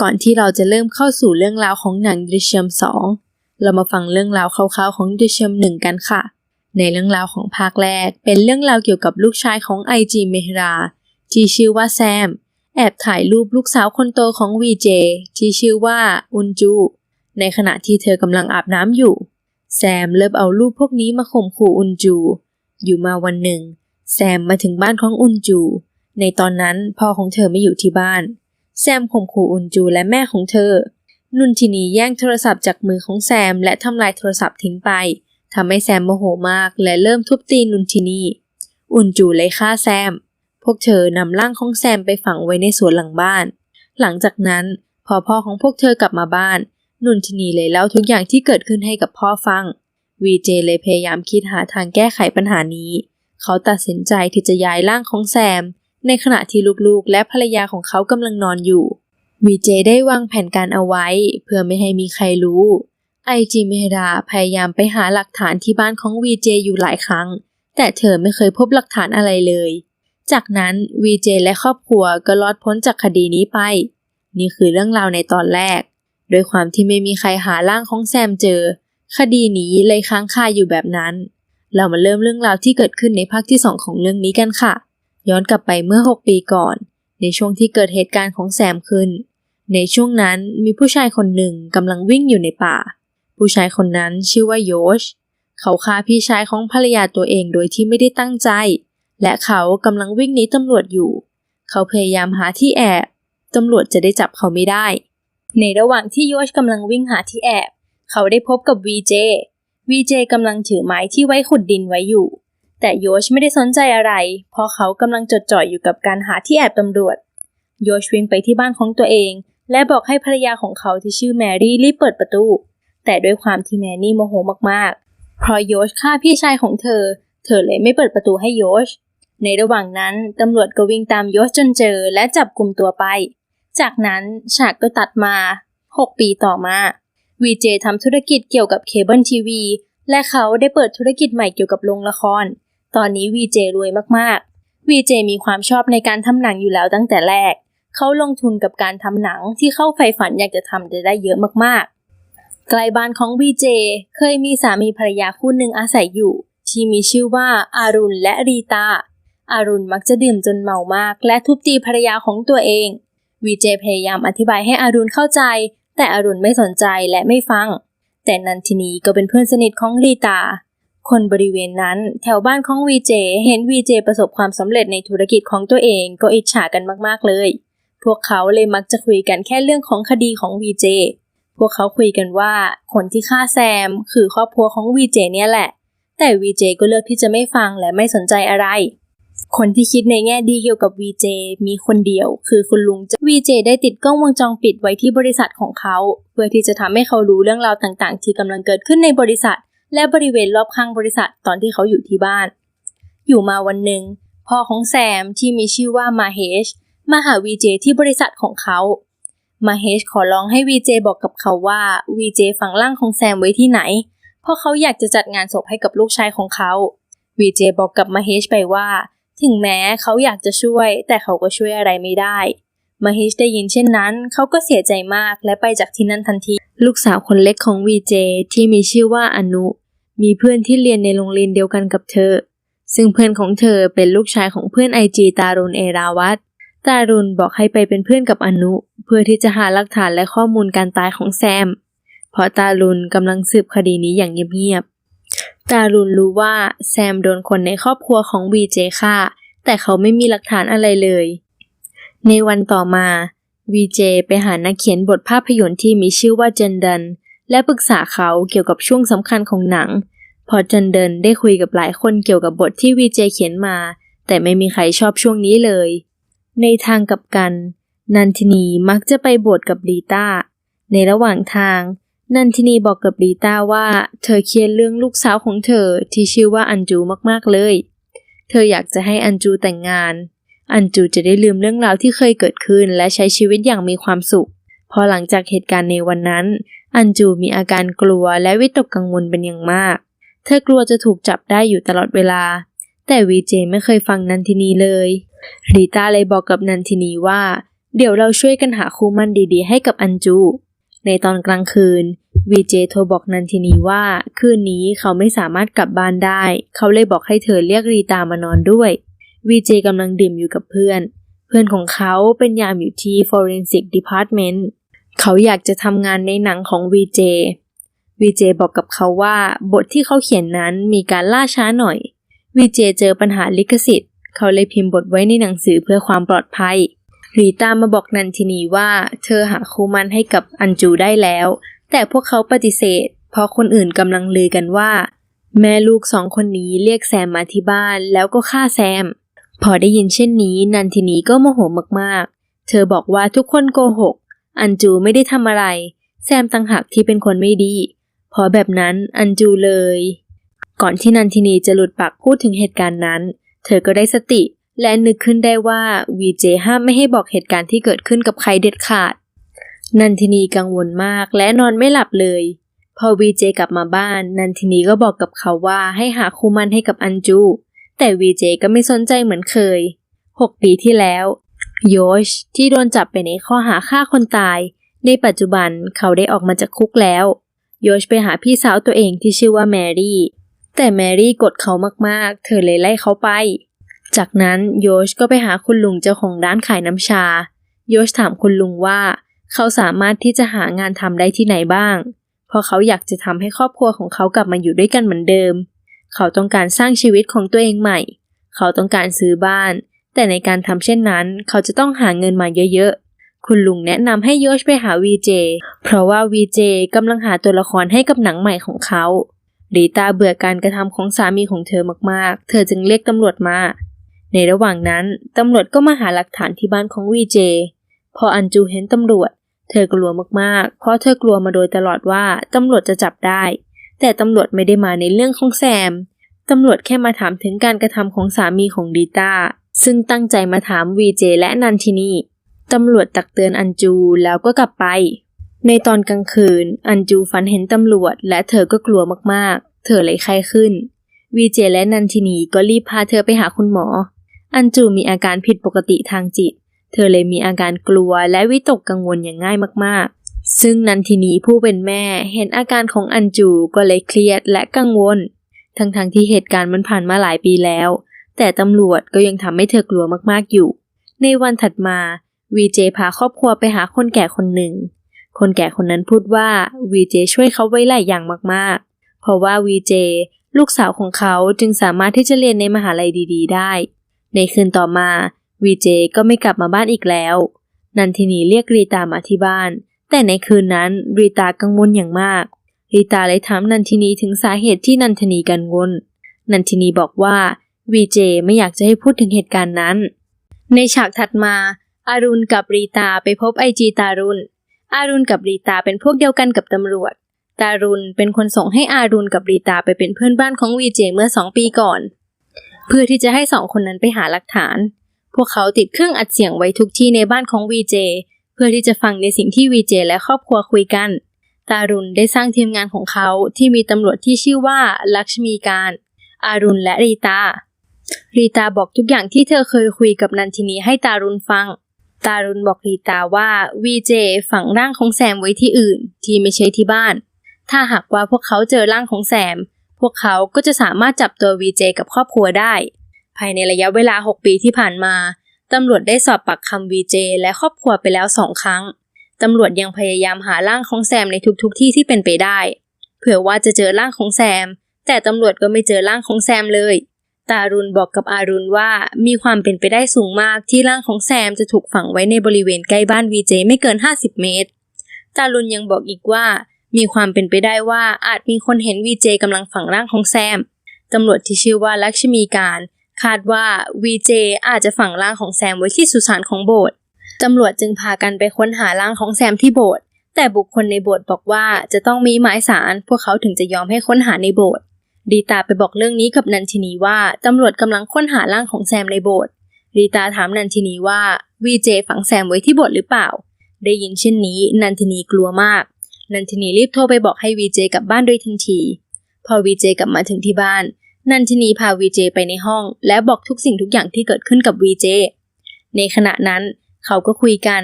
ก่อนที่เราจะเริ่มเข้าสู่เรื่องราวของหนังดิชมสองเรามาฟังเรื่องราวคร่าวๆของดิชมหนึ่งกันค่ะ ในเรื่องราวของภาคแรก เป็นเรื่องราวเกี่ยวกับลูกชายของไอจีเมฮราที่ชื่อว่าแซม แอบถ่ายรูปลูกสาวคนโตของวีเจที่ชื่อว่าอุนจู ในขณะที่เธอกำลังอาบน้ำอยู่ แซมเริ่มเอารูปพวกนี้มาข่มขู่อุนจู อยู่มาวันหนึ่ง แซมมาถึงบ้านของอุนจู ในตอนนั้นพ่อของเธอไม่อยู่ที่บ้าน แซมข่มขู่อุนจูและแม่ของเธอ นุนทินีแย่งโทรศัพท์จากมือของแซม และทำลายโทรศัพท์ทิ้งไปทำให้แซมโมโหมากและเริ่มทุบตีนุนทินีอุนจูเลยฆ่าแซม พวกเธอนำร่างของแซมไปฝังไว้ในสวนหลังบ้าน หลังจากนั้นพอพ่อของพวกเธอกลับมาบ้าน นุนทินีเลยเล่าทุกอย่างที่เกิดขึ้นให้กับพ่อฟัง วีเจเลยพยายามคิดหาทางแก้ไขปัญหานี้ เขาตัดสินใจที่จะย้ายร่างของแซม ในขณะที่ลูกๆ และภรรยาของเขากำลังนอนอยู่วีเจได้วางแผนการเอาไว้ เพื่อไม่ให้มีใครรู้ ไอจีเมดาพยายามไปหาหลักฐานที่บ้านของวีเจอยู่หลายครั้ง แต่เธอไม่เคยพบหลักฐานอะไรเลย จากนั้นวีเจและครอบครัวก็รอดพ้นจากคดีนี้ไป นี่คือเรื่องราวในตอนแรก โดยความที่ไม่มีใครหาร่างของแซมเจอ คดีนี้เลยค้างคาอยู่แบบนั้น เรามาเริ่มเรื่องราวที่เกิดขึ้นในภาคที่ 2 ของเรื่องนี้กันค่ะ ย้อนกลับไปเมื่อ 6 ปีก่อน ในช่วงที่เกิดเหตุการณ์ของแซมขึ้น ในช่วงนั้นมีผู้ชายคนหนึ่งกำลังวิ่งอยู่ในป่า ผู้ชายคนนั้นชื่อว่าโยช เขาฆ่าพี่ชายของภรรยาตัวเองโดยที่ไม่ได้ตั้งใจ และเขากำลังวิ่งหนีตำรวจอยู่ เขาพยายามหาที่แอบตำรวจจะได้จับเขาไม่ได้ ในระหว่างที่โยชกำลังวิ่งหาที่แอบ เขาได้พบกับวีเจวีเจกำลังถือไม้ที่ไว้ขุดดินไว้อยู่ แต่โยชไม่ได้สนใจอะไร เพราะเขากำลังจดจ่อยอยู่กับการหาที่แอบตำรวจ โยชวิ่งไปที่บ้านของตัวเอง และบอกให้ภรรยาของเขาที่ชื่อแมรี่รีบเปิดประตู แต่ด้วยความที่แมรี่โมโหมากๆ เพราะโยชฆ่าพี่ชายของเธอ เธอเลยไม่เปิดประตูให้โยช ในระหว่างนั้นตำรวจก็วิ่งตามโยชจนเจอและจับกลุ่มตัวไป จากนั้นฉากก็ตัดมา 6 ปีต่อมาวีเจทำธุรกิจเกี่ยวกับเคเบิลทีวีและเขาได้เปิดธุรกิจใหม่เกี่ยวกับโรงละคร ตอนนี้วีเจรวยมากๆวีเจมีความชอบในการทำหนังอยู่แล้วตั้งแต่แรก เขาลงทุนกับการทำหนังที่เข้าไฟฝันอยากจะทำจะได้เยอะมากๆ ไกลบ้านของวีเจเคยมีสามีภรรยาคู่หนึ่งอาศัยอยู่ ที่มีชื่อว่าอารุณและรีตาอารุณมักจะดื่มจนเมามาก และทุบตีภรรยาของตัวเองวีเจพยายามอธิบายให้อารุณเข้าใจ แต่อารุณไม่สนใจและไม่ฟัง แต่นันทินีก็เป็นเพื่อนสนิทของลีตา คนบริเวณนั้นแถวบ้านของวีเจเห็นวีเจประสบความสำเร็จในธุรกิจของตัวเองก็อิจฉากันมากๆเลย พวกเขาเลยมักจะคุยกันแค่เรื่องของคดีของวีเจพวกเขาคุยกันว่าคนที่ฆ่าแซมคือครอบครัวของวีเจเนี่ยแหละ แต่วีเจก็เลือกที่จะไม่ฟังและไม่สนใจอะไร คนที่คิดในแง่ดีเกี่ยวกับ VJ มีคนเดียว คือคุณลุง VJ ได้ติดกล้องวงจรปิดไว้ที่บริษัทของเขา เพื่อที่จะทำให้เขารู้เรื่องราวต่างๆ ที่กำลังเกิดขึ้นในบริษัท และบริเวณรอบข้างบริษัทตอนที่เขาอยู่ที่บ้าน อยู่มาวันหนึ่งพ่อของแซมที่มีชื่อว่ามาเฮชมาหา VJ ที่บริษัทของเขา มาเฮชขอร้องให้ VJ บอกกับเขาว่า VJ ฝังร่างของแซมไว้ที่ไหน เพราะเขาอยากจะจัดงานศพให้กับลูกชายของเขา VJ บอกกับมาเฮชไปว่า ถึงแม้เขาอยากจะช่วย แต่เขาก็ช่วยอะไรไม่ได้ มาเฮชได้ยินเช่นนั้น เขาก็เสียใจมากและไปจากที่นั่นทันที ลูกสาวคนเล็กของวีเจที่มีชื่อว่าอนุ มีเพื่อนที่เรียนในโรงเรียนเดียวกันกับเธอ ซึ่งเพื่อนของเธอเป็นลูกชายของเพื่อนไอจีตารุณเอราวัตตารุณบอกให้ไปเป็นเพื่อนกับอนุ เพื่อที่จะหาหลักฐานและข้อมูลการตายของแซม เพราะตารุณกำลังสืบคดีนี้อย่างเงียบๆ ตารุณรู้ว่าแซมโดนคนในครอบครัวของวีเจฆ่า แต่เขาไม่มีหลักฐานอะไรเลย ในวันต่อมาวีเจไปหานักเขียนบทภาพยนตร์ที่มีชื่อว่าเจนดัน และปรึกษาเขาเกี่ยวกับช่วงสำคัญของหนัง พอเจนเดินได้คุยกับหลายคนเกี่ยวกับบทที่วีเจเขียนมา แต่ไม่มีใครชอบช่วงนี้เลย ในทางกลับกัน นันทินีมักจะไปบทกับลีตาในระหว่างทาง นันทินีบอกกับลีตาว่าเธอเครียดเรื่องลูกสาวของเธอที่ชื่อว่าอันจูมากๆเลย เธออยากจะให้อันจูแต่งงาน อันจูจะได้ลืมเรื่องราวที่เคยเกิดขึ้นและใช้ชีวิตอย่างมีความสุข พอหลังจากเหตุการณ์ในวันนั้น อันจูมีอาการกลัวและวิตกกังวลเป็นอย่างมาก เธอกลัวจะถูกจับได้อยู่ตลอดเวลา แต่วีเจไม่เคยฟังนันทินีเลยรีตาเลยบอกกับนันทินีว่า เดี๋ยวเราช่วยกันหาคู่มั่นดีๆ ให้กับอันจู ในตอนกลางคืนวีเจโทรบอกนันทินีว่า คืนนี้เขาไม่สามารถกลับบ้านได้ เขาเลยบอกให้เธอเรียกรีตามานอนด้วยวีเจกำลังดื่มอยู่กับเพื่อน เพื่อนของเขาเป็นยามอยู่ที่ Forensic Department เขาอยากจะทำงานในหนังของวีเจวีเจบอกกับเขาว่าบทที่เขาเขียนนั้นมีการล่าช้าหน่อยวีเจเจอปัญหาลิขสิทธิ์ เขาเลยพิมพ์บทไว้ในหนังสือเพื่อความปลอดภัยรีตามาบอกนันทินีว่าเธอหาคู่มันให้กับอันจูได้แล้ว แต่พวกเขาปฏิเสธ เพราะคนอื่นกำลังลือกันว่า แม่ลูกสองคนนี้เรียกแซมมาที่บ้านแล้วก็ฆ่าแซม พอได้ยินเช่นนี้นันทินีก็โมโหมากๆ เธอบอกว่าทุกคนโกหก อันจูไม่ได้ทำอะไร แซมต่างหากที่เป็นคนไม่ดี พอแบบนั้นอันจูเลย ก่อนที่นันทินีจะหลุดปากพูดถึงเหตุการณ์นั้น เธอก็ได้สติและนึกขึ้นได้ว่าวีเจห้ามไม่ให้บอกเหตุการณ์ที่เกิดขึ้นกับใครเด็ดขาด นันทินีกังวลมากและนอนไม่หลับเลย พอวีเจกลับมาบ้าน นันทินีก็บอกกับเขาว่าให้หาคู่มั่นให้กับอันจู แต่วีเจก็ไม่สนใจเหมือนเคยหกปีที่แล้วโยชที่โดนจับไปในข้อหาฆ่าคนตาย ในปัจจุบันเขาได้ออกมาจากคุกแล้วโยชไปหาพี่สาวตัวเองที่ชื่อว่าแมรี่ แต่แมรี่กดเขามากๆ เธอเลยไล่เขาไป จากนั้นโยชก็ไปหาคุณลุงเจ้าของร้านขายน้ำชา โยชถามคุณลุงว่า เขาสามารถที่จะหางานทำได้ที่ไหนบ้าง เพราะเขาอยากจะทำให้ครอบครัวของเขากลับมาอยู่ด้วยกันเหมือนเดิม เขาต้องการสร้างชีวิตของตัวเองใหม่ เขาต้องการซื้อบ้าน แต่ในการทำเช่นนั้น เขาจะต้องหาเงินมาเยอะๆ คุณลุงแนะนำให้โยชไปหาวีเจ เพราะว่าวีเจกำลังหาตัวละครให้กับหนังใหม่ของเขาดีตาเบื่อการกระทำของสามีของเธอมากๆ เธอจึงเรียกตำรวจมา ในระหว่างนั้น ตำรวจก็มาหาหลักฐานที่บ้านของวีเจ พออันจูเห็นตำรวจ เธอกลัวมากๆ เพราะเธอกลัวมาโดยตลอดว่าตำรวจจะจับได้ แต่ตำรวจไม่ได้มาในเรื่องของแซม ตำรวจแค่มาถามถึงการกระทำของสามีของดีตาซึ่งตั้งใจมาถามวีเจและนันทินีตำรวจตักเตือนอันจูแล้วก็กลับไป ในตอนกลางคืน อันจูฝันเห็นตำรวจ และเธอก็กลัวมากๆ เธอเลยไข้ขึ้น วีเจและนันทินีก็รีบพาเธอไปหาคุณหมอ อันจูมีอาการผิดปกติทางจิต เธอเลยมีอาการกลัวและวิตกกังวลอย่างง่ายมากๆ ซึ่งนันทินีผู้เป็นแม่เห็นอาการของอันจูก็เลยเครียดและกังวล ทั้งๆทที่เหตุการณ์มันผ่านมาหลายปีแล้ว แต่ตำรวจก็ยังทำให้เธอกลัวมากๆอยู่ ในวันถัดมาวีเจพาครอบครัวไปหาคนแก่คนหนึ่ง คนแก่คนนั้นพูดว่าวีเจช่วยเขาไว้หลายอย่างมากๆ เพราะว่าวีเจลูกสาวของเขาจึงสามารถที่จะเรียนในมหาลัยดี ๆ ได้ ในคืนต่อมาวีเจก็ไม่กลับมาบ้านอีกแล้ว นันทินีเรียกรีตามาที่บ้าน แต่ในคืนนั้นรีตากังวลอย่างมากรีตาเลยถามนันทินีถึงสาเหตุที่นันทินีกังวล นันทินีบอกว่าวีเจไม่อยากจะให้พูดถึงเหตุการณ์นั้น ในฉากถัดมา อารุณกับรีตาไปพบไอจีตารุณ อารุณกับรีตาเป็นพวกเดียวกันกับตำรวจ ตารุณเป็นคนส่งให้อารุณกับรีตาไปเป็นเพื่อนบ้านของวีเจเมื่อสองปีก่อน เพื่อที่จะให้สองคนนั้นไปหาหลักฐาน พวกเขาติดเครื่องอัดเสียงไว้ทุกที่ในบ้านของวีเจ เพื่อที่จะฟังในสิ่งที่วีเจและครอบครัวคุยกัน ตารุณได้สร้างทีมงานของเขาที่มีตำรวจที่ชื่อว่าลักษมีการ อารุณและรีตา รีตาบอกทุกอย่างที่เธอเคยคุยกับนันทินีให้ตารุณฟัง ตารุณบอกลีตาว่าวีเจฝังร่างของแซมไว้ที่อื่น ที่ไม่ใช่ที่บ้าน ถ้าหากว่าพวกเขาเจอร่างของแซม พวกเขาก็จะสามารถจับตัววีเจกับครอบครัวได้ ภายในระยะเวลา 6 ปีที่ผ่านมา ตำรวจได้สอบปากคำวีเจและครอบครัวไปแล้วสองครั้ง ตำรวจยังพยายามหาร่างของแซมในทุกๆทที่ที่เป็นไปได้ เผื่อว่าจะเจอร่างของแซม แต่ตำรวจก็ไม่เจอร่างของแซมเลย ตารุณบอกกับอารุณว่ามีความเป็นไปได้สูงมากที่ร่างของแซมจะถูกฝังไว้ในบริเวณใกล้บ้านวีเจไม่เกิน 50 เมตร ตารุณยังบอกอีกว่ามีความเป็นไปได้ว่าอาจมีคนเห็นวีเจกำลังฝังร่างของแซม ตำรวจที่ชื่อว่าลักชมีการ คาดว่าวีเจอาจจะฝังร่างของแซมไว้ที่สุสานของโบสถ์ตำรวจจึงพากันไปค้นหาร่างของแซมที่โบสถ์แต่บุคคลในโบสถ์บอกว่าจะต้องมีหมายสารพวกเขาถึงจะยอมให้ค้นหาในโบสถ์รีตาไปบอกเรื่องนี้กับนันทินีว่าตำรวจกำลังค้นหาร่างของแซมในโบสถ์รีตาถามนันทินีว่าวีเจฝังแซมไว้ที่โบสถ์หรือเปล่า ได้ยินเช่นนี้นันทินีกลัวมาก นันทินีรีบโทรไปบอกให้วีเจกลับบ้านโดยทันที พอวีเจกลับมาถึงที่บ้าน นันทินีพาวีเจไปในห้อง และบอกทุกสิ่งทุกอย่างที่เกิดขึ้นกับวีเจ ในขณะนั้นเขาก็คุยกัน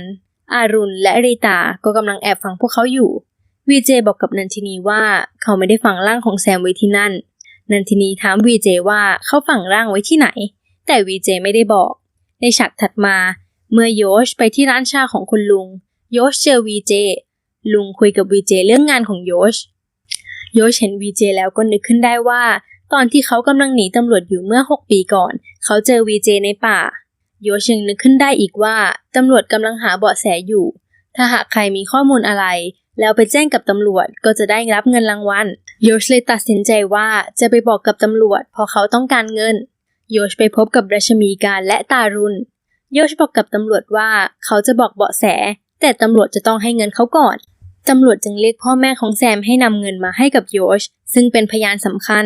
อารุณและริตาก็กำลังแอบฟังพวกเขาอยู่ วีเจบอกกับนันทินีว่าเขาไม่ได้ฝังร่างของแซมไว้ที่นั่น นันทินีถามวีเจว่าเขาฝังร่างไว้ที่ไหน แต่วีเจไม่ได้บอก ในฉากถัดมา เมื่อโยชไปที่ร้านชาของคุณลุง โยชเจอวีเจ ลุงคุยกับวีเจเรื่องงานของโยชโยชเห็นวีเจแล้วก็นึกขึ้นได้ว่า ตอนที่เขากำลังหนีตำรวจอยู่เมื่อ 6 ปีก่อน เขาเจอวีเจในป่า โยชยังนึกขึ้นได้อีกว่าตำรวจกำลังหาเบาะแสอยู่ ถ้าหากใครมีข้อมูลอะไร แล้วไปแจ้งกับตำรวจก็จะได้รับเงินรางวัล โยชเลยตัดสินใจว่าจะไปบอกกับตำรวจเพราะเขาต้องการเงิน โยชไปพบกับรัชมีการและตารุณ โยชบอกกับตำรวจว่าเขาจะบอกเบาะแส แต่ตำรวจจะต้องให้เงินเขาก่อนตำรวจจึงเรียกพ่อแม่ของแซมให้นำเงินมาให้กับโยชซึ่งเป็นพยานสำคัญ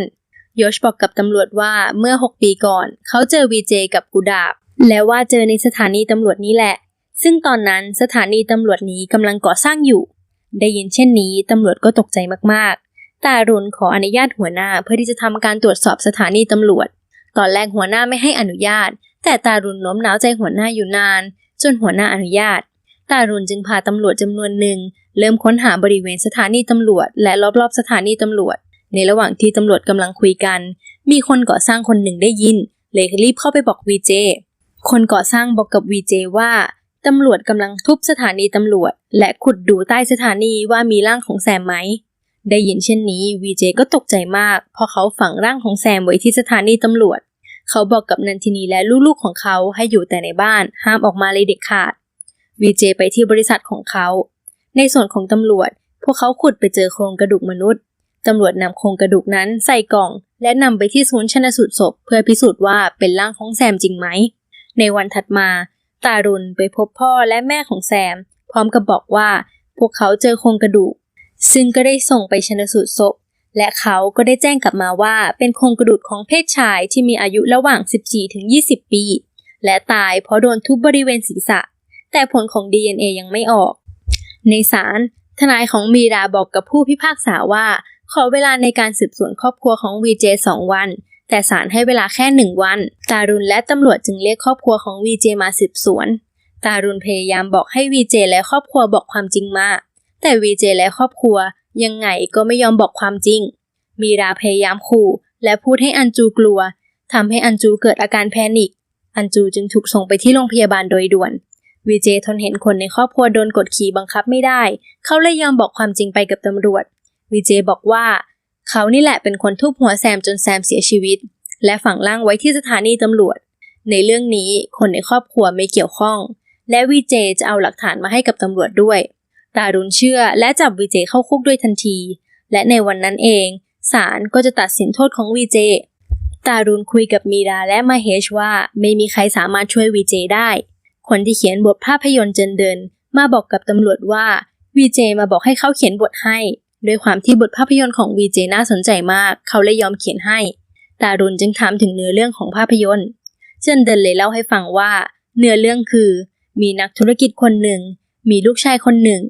โยชบอกกับตำรวจว่าเมื่อ 6 ปีก่อน เขาเจอวีเจกับกูดาบ และว่าเจอในสถานีตำรวจนี้แหละ ซึ่งตอนนั้นสถานีตำรวจนี้กำลังก่อสร้างอยู่ ได้ยินเช่นนี้ตำรวจก็ตกใจมากๆตารุณขออนุญาตหัวหน้าเพื่อที่จะทำการตรวจสอบสถานีตำรวจ ตอนแรกหัวหน้าไม่ให้อนุญาต แต่ตารุณโน้มน้าวใจหัวหน้าอยู่นาน จนหัวหน้าอนุญาต ตารุณจึงพาตำรวจจำนวนหนึ่งเริ่มค้นหาบริเวณสถานีตำรวจ และรอบๆสถานีตำรวจ ในระหว่างที่ตำรวจกำลังคุยกัน มีคนก่อสร้างคนหนึ่งได้ยิน เลยรีบเข้าไปบอกวีเจ คนก่อสร้างบอกกับวีเจว่าตำรวจกำลังทุบสถานีตำรวจ และขุดดูใต้สถานีว่ามีร่างของแซมไหม ได้ยินเช่นนี้วีเจก็ตกใจมาก เพราะเขาฝังร่างของแซมไว้ที่สถานีตำรวจ เขาบอกกับนันทินีและลูกๆของเขาให้อยู่แต่ในบ้าน ห้ามออกมาเลยเด็ดขาดวีเจไปที่บริษัทของเขา ในส่วนของตำรวจ พวกเขาขุดไปเจอโครงกระดูกมนุษย์ ตำรวจนำโครงกระดูกนั้นใส่กล่อง และนำไปที่ศูนย์ชนสูตรศพ เพื่อพิสูจน์ว่าเป็นร่างของแซมจริงไหม ในวันถัดมา ตารุณไปพบพ่อและแม่ของแซม พร้อมกับบอกว่า พวกเขาเจอโครงกระดูก ซึ่งก็ได้ส่งไปชนสูตรศพ และเขาก็ได้แจ้งกลับมาว่าเป็นโครงกระดูกของเพศชายที่มีอายุระหว่าง 14-20 ปี และตายเพราะโดนทุบบริเวณศีรษะ แต่ผลของ DNA ยังไม่ออก ในศาลทนายของมีราบอกกับผู้พิพากษาว่า ขอเวลาในการสืบสวนครอบครัวของวีเจสองวัน แต่ศาลให้เวลาแค่หนึ่งวัน ตารุณและตำรวจจึงเรียกครอบครัวของวีเจมาสืบสวน ตารุณพยายามบอกให้วีเจและครอบครัวบอกความจริงมา แต่วีเจและครอบครัวยังไงก็ไม่ยอมบอกความจริง มีราพยายามขู่และพูดให้อันจูกลัวทำให้อันจูเกิดอาการแพนิค อันจูจึงถูกส่งไปที่โรงพยาบาลโดยด่วน วีเจทนเห็นคนในครอบครัวโดนกดขี่บังคับไม่ได้ เขาเลยยอมบอกความจริงไปกับตำรวจ วีเจบอกว่า เขานี่แหละเป็นคนทุบหัวแซมจนแซมเสียชีวิต และฝังร่างไว้ที่สถานีตำรวจ ในเรื่องนี้คนในครอบครัวไม่เกี่ยวข้อง และวีเจจะเอาหลักฐานมาให้กับตำรวจด้วยตารุณเชื่อและจับวีเจเข้าคุกด้วยทันที และในวันนั้นเองศาลก็จะตัดสินโทษของวีเจตารุณคุยกับมีราและมาเฮชว่าไม่มีใครสามารถช่วยวีเจได้ คนที่เขียนบทภาพยนตร์เจนเดิน มาบอกกับตำรวจว่าวีเจมาบอกให้เขาเขียนบทให้ ด้วยความที่บทภาพยนตร์ของวีเจน่าสนใจมาก เขาเลยยอมเขียนให้ตารุณจึงถามถึงเนื้อเรื่องของภาพยนตร์ เจนเดินเลยเล่าให้ฟังว่า เนื้อเรื่องคือ มีนักธุรกิจคนหนึ่ง มีลูกชายคนหนึ่ง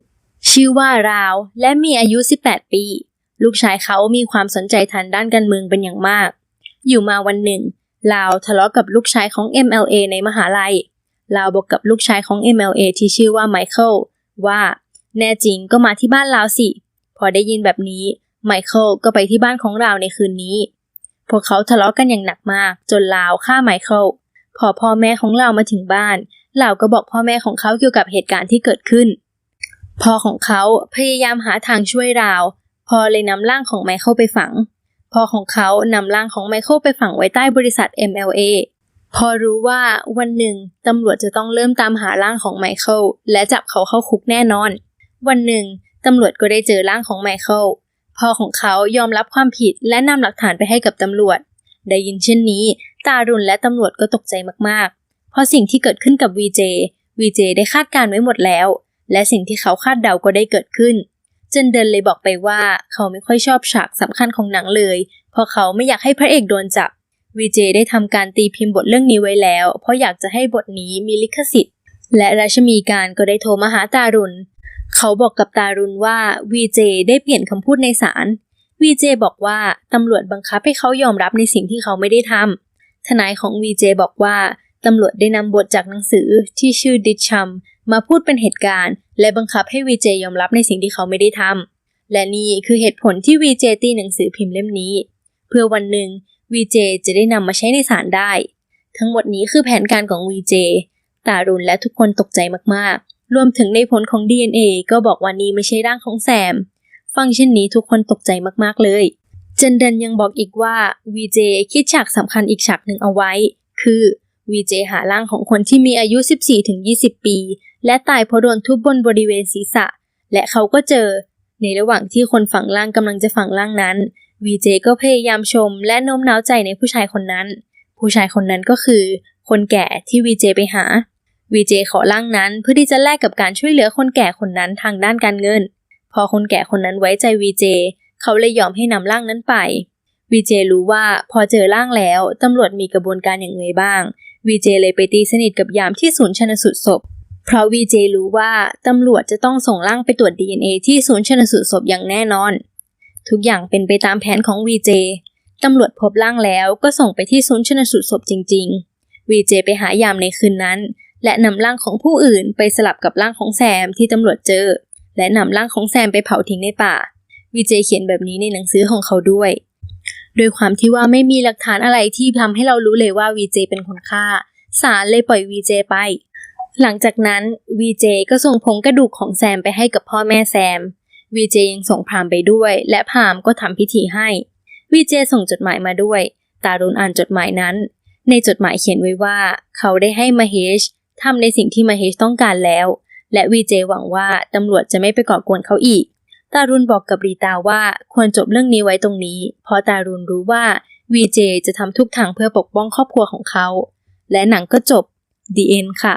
ชื่อว่าราว และมีอายุ 18 ปี ลูกชายเขามีความสนใจทางด้านการเมืองเป็นอย่างมาก อยู่มาวันหนึ่งลาวทะเลาะกับลูกชายของ MLA ในมหาลัย ลาวบอกกับลูกชายของ MLA ที่ชื่อว่าไมเคิลว่า แน่จริงก็มาที่บ้านลาวสิ พอได้ยินแบบนี้ไมเคิลก็ไปที่บ้านของลาวในคืนนี้ พวกเขาทะเลาะกันอย่างหนักมาก จนลาวฆ่าไมเคิลพอพ่อแม่ของลาวมาถึงบ้านลาวก็บอกพ่อแม่ของเขาเกี่ยวกับเหตุการณ์ที่เกิดขึ้น พ่อของเขาพยายามหาทางช่วยลาว พอเลยนำร่างของไมเคิลไปฝัง พ่อของเขานำร่างของไมเคิลไปฝังไว้ใต้บริษัท MLA พอรู้ว่าวันหนึ่งตำรวจจะต้องเริ่มตามหาร่างของไมเคิลและจับเขาเข้าคุกแน่นอน วันหนึ่ง ตำรวจก็ได้เจอร่างของไมเคิลพ่อของเขายอมรับความผิดและนำหลักฐานไปให้กับตำรวจ ได้ยินเช่นนี้ตารุณและตำรวจก็ตกใจมากๆ เพราะสิ่งที่เกิดขึ้นกับวีเจวีเจได้คาดการไว้หมดแล้ว และสิ่งที่เขาคาดเดาก็ได้เกิดขึ้นเจนเดินเลยบอกไปว่าเขาไม่ค่อยชอบฉากสำคัญของหนังเลย เพราะเขาไม่อยากให้พระเอกโดนจับวีเจได้ทำการตีพิมพ์บทเรื่องนี้ไว้แล้ว เพราะอยากจะให้บทนี้มีลิขสิทธิ์ และราชมีการก็ได้โทรมาหาตารุณ เขาบอกกับตารุณว่าวีเจได้เปลี่ยนคำพูดในศาลวีเจบอกว่าตำรวจบังคับให้เขายอมรับในสิ่งที่เขาไม่ได้ทำทนายของวีเจบอกว่าตำรวจได้นำบทจากหนังสือที่ชื่อดิชัมมาพูดเป็นเหตุการณ์ และบังคับให้วีเจยอมรับในสิ่งที่เขาไม่ได้ทำและนี่คือเหตุผลที่วีเจตีหนังสือพิมพ์เล่มนี้ เพื่อวันหนึ่งวีเจจะได้นำมาใช้ในศาลได้ ทั้งหมดนี้คือแผนการของวีเจตารุณและทุกคนตกใจมากๆ รวมถึงในผลของ DNA ก็บอกว่านี่ไม่ใช่ร่างของแซม ฟังเช่นนี้ทุกคนตกใจมากๆเลย เจนเดนยังบอกอีกว่าวีเจคิดฉากสำคัญอีกฉากหนึ่งเอาไว้ คือวีเจหาร่างของคนที่มีอายุ 14-20 ปี และตายเพราะโดนทุบบนบริเวณศีรษะ และเขาก็เจอ ในระหว่างที่คนฝังร่างกำลังจะฝังร่างนั้นวีเจก็พยายามชม และโน้มน้าวใจในผู้ชายคนนั้น ผู้ชายคนนั้นก็คือ คนแก่ที่วีเจไปหา วีเจขอร่างนั้นเพื่อที่จะแลกกับการช่วยเหลือคนแก่คนนั้นทางด้านการเงิน พอคนแก่คนนั้นไว้ใจวีเจเขาเลยยอมให้นำร่างนั้นไปวีเจรู้ว่าพอเจอร่างแล้วตำรวจมีกระบวนการอย่างไรบ้างวีเจเลยไปตีสนิทกับยามที่ศูนย์ชนสูตรศพ เพราะวีเจรู้ว่าตำรวจจะต้องส่งร่างไปตรวจ DNA ที่ศูนย์ชนสูตรศพอย่างแน่นอน ทุกอย่างเป็นไปตามแผนของวีเจตำรวจพบร่างแล้วก็ส่งไปที่ศูนย์ชนสูตรศพจริง ๆวีเจไปหายามในคืนนั้น และนำร่างของผู้อื่นไปสลับกับร่างของแซมที่ตำรวจเจอ และนำร่างของแซมไปเผาทิ้งในป่าวีเจเขียนแบบนี้ในหนังสือของเขาด้วย โดยความที่ว่าไม่มีหลักฐานอะไรที่ทำให้เรารู้เลยว่าวีเจเป็นคนฆ่า ศาลเลยปล่อยวีเจไป หลังจากนั้นวีเจก็ส่งผงกระดูกของแซมไปให้กับพ่อแม่แซมวีเจยังส่งพรามไปด้วย และพรามก็ทำพิธีให้วีเจส่งจดหมายมาด้วย ตารุนอ่านจดหมายนั้น ในจดหมายเขียนไว้ว่า เขาได้ให้มาเฮช ทำในสิ่งที่มาเฮชต้องการแล้ว และวีเจหวังว่าตำรวจจะไม่ไปก่อกวนเขาอีก ตารุนบอกกับรีตาว่าควรจบเรื่องนี้ไว้ตรงนี้ เพราะตารุนรู้ว่าวีเจจะทำทุกทางเพื่อปกป้องครอบครัวของเขา และหนังก็จบ The End ค่ะ